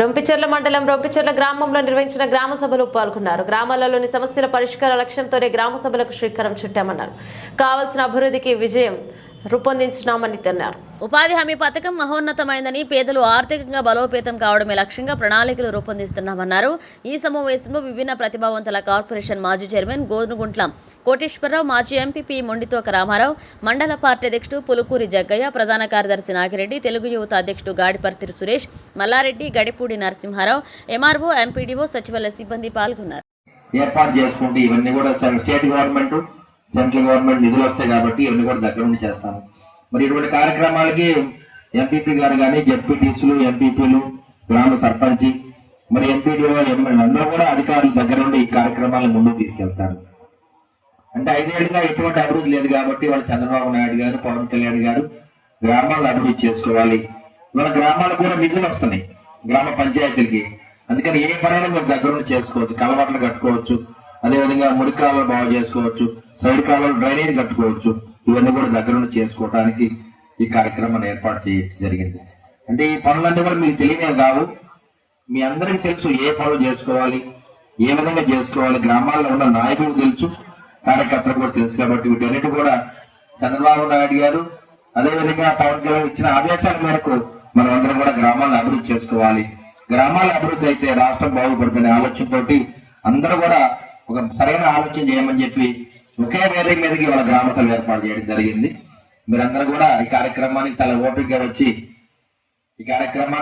రొంపిచెర్ల మండలం రొంపిచెర్ల గ్రామంలో నిర్వహించిన గ్రామ సభలో పాల్గొన్నారు. గ్రామాలలోని సమస్యల పరిష్కార లక్ష్యంతోనే గ్రామ సభలకు శ్రీకారం చుట్టామన్నారు. కావలసిన అభివృద్ధికి విజయం రూపొందించినామని అన్నారు ఉపాధి హామీ పథకం మహోన్నతమైందని పేదలు ఆర్థికంగా బలోపేతం కావడమే లక్ష్యంగా ప్రణాళికలు రూపొందిస్తున్నామన్నారు. ఈ సమావేశంలో విభిన్న ప్రతిభావంతుల కార్పొరేషన్ మాజీ చైర్మన్ గోనుగుంట్ల కోటేశ్వరరావు మాజీ ఎంపీపీ మొండితోక రామారావు మండల పార్టీ అధ్యక్షుడు పులుకూరి జగ్గయ్య ప్రధాన కార్యదర్శి నాగిరెడ్డి తెలుగు యువత అధ్యక్షుడు గాడిపర్తి సురేష్ మల్లారెడ్డి గడిపూడి నరసింహారావు ఎంఆర్ఓ ఎంపీడీఓ సచివాలయ సిబ్బంది పాల్గొన్నారు. ఏర్పాటు చేసుకుంటే ఇవన్నీ కూడా స్టేట్ గవర్నమెంట్ సెంట్రల్ గవర్నమెంట్ నిధులు వస్తాయి కాబట్టి ఇవన్నీ కూడా దగ్గర ఉండి చేస్తాము. మరి ఇటువంటి కార్యక్రమాలకి ఎంపీపీ గారు కానీ జడ్పీటీసులు ఎంపీపీలు గ్రామ సర్పంచి మరి ఎంపీడీఓ అందరూ కూడా అధికారులు దగ్గర నుండి ఈ కార్యక్రమాలను ముందుకు తీసుకెళ్తారు. అంటే ఐదేళ్ళుగా ఎటువంటి అభివృద్ధి లేదు కాబట్టి వాళ్ళ చంద్రబాబు నాయుడు గారు పవన్ కళ్యాణ్ గారు గ్రామాలను అభివృద్ధి చేసుకోవాలి. మన గ్రామాలకు కూడా నిధులు వస్తున్నాయి గ్రామ పంచాయతీలకి. అందుకని ఏ పనైనా మీరు దగ్గర నుండి చేసుకోవచ్చు కలవట్లు కట్టుకోవచ్చు అదేవిధంగా మురి బాగు చేసుకోవచ్చు. సైడ్ కాలువలు డ్రైనేజ్ కట్టుకోవచ్చు. ఇవన్నీ కూడా దగ్గర నుండి చేసుకోవడానికి ఈ కార్యక్రమాన్ని ఏర్పాటు చేయడం జరిగింది. అంటే ఈ పనులన్నీ కూడా మీకు తెలియనివి కావు. మీ అందరికీ తెలుసు ఏ పనులు చేసుకోవాలి ఏ విధంగా చేసుకోవాలి. గ్రామాల్లో ఉన్న నాయకులకు తెలుసు కార్యకర్తలకు కూడా తెలుసు కాబట్టి వీటన్నిటి కూడా చంద్రబాబు నాయుడు గారు అదేవిధంగా పవన్ కళ్యాణ్ ఇచ్చిన ఆదేశాల మేరకు మనం అందరం కూడా గ్రామాలను అభివృద్ధి చేసుకోవాలి. గ్రామాల అభివృద్ధి అయితే రాష్ట్రం బాగుపడుతుందనే ఆలోచనతోటి అందరూ కూడా ఒక సరైన ఆలోచన చేయమని చెప్పి ఒకే వేదిక మీదకి వాళ్ళ గ్రామ సభ ఏర్పాటు చేయడం జరిగింది. మీరందరూ కూడా ఈ కార్యక్రమానికి తల ఓపికగా వచ్చి ఈ కార్యక్రమాన్ని